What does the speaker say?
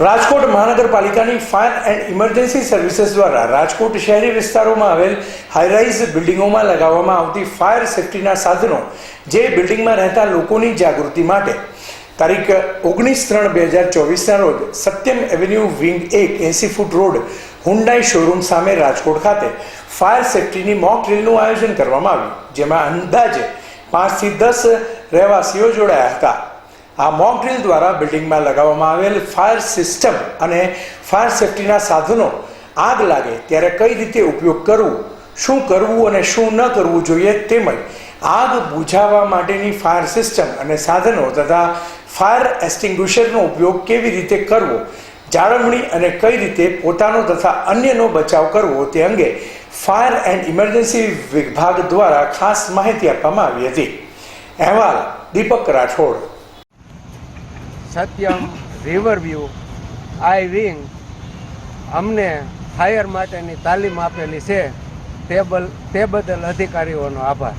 રાજકોટ મહાનગરપાલિકાની fire and emergency services દ્વારા રાજકોટ શહેરી વિસ્તારોમાં આવેલ હાઈરાઇઝ બિલ્ડિંગોમાં લગાવવામાં આવતી ફાયર સેફટીના સાધનો જે બિલ્ડિંગમાં રહેતા લોકોની જાગૃતિ માટે. તારીખ ઓગણીસ ત્રણ બે હજાર ચોવીસના રોજ સત્યમ એવન્યુ વિંગ એક એંસી ફૂટ રોડ હુન્ડાઈ શોરૂમ સામે રાજકોટ ખાતે ફાયર સેફટીની મોક ડ્રીલનું આયોજન કરવામાં આવ્યું, જેમાં અંદાજે પાંચથી દસ રહેવાસીઓ જોડાયા હતા. આ મોક ડ્રીલ દ્વારા બિલ્ડિંગમાં લગાવવામાં આવેલ ફાયર સિસ્ટમ અને ફાયર સેફટીના સાધનો આગ લાગે ત્યારે કઈ રીતે ઉપયોગ કરવું, શું કરવું અને શું ન કરવું જોઈએ તેમજ આગ બુઝાવવા માટેની ફાયર સિસ્ટમ અને સાધનો તથા ફાયર એક્સટિંગ્વિશરનો ઉપયોગ કેવી રીતે કરવો, જાળવણી અને કઈ રીતે પોતાનો તથા અન્યનો બચાવ કરવો તે અંગે ફાયર એન્ડ ઇમરજન્સી વિભાગ દ્વારા ખાસ માહિતી આપવામાં આવી હતી. અહેવાલ Deepak Rathod. Satyam Riverview I wing અમને ફાયર માટેની તાલીમ આપેલી છે. તે બલ, તે બદલ અધિકારીઓનો આભાર.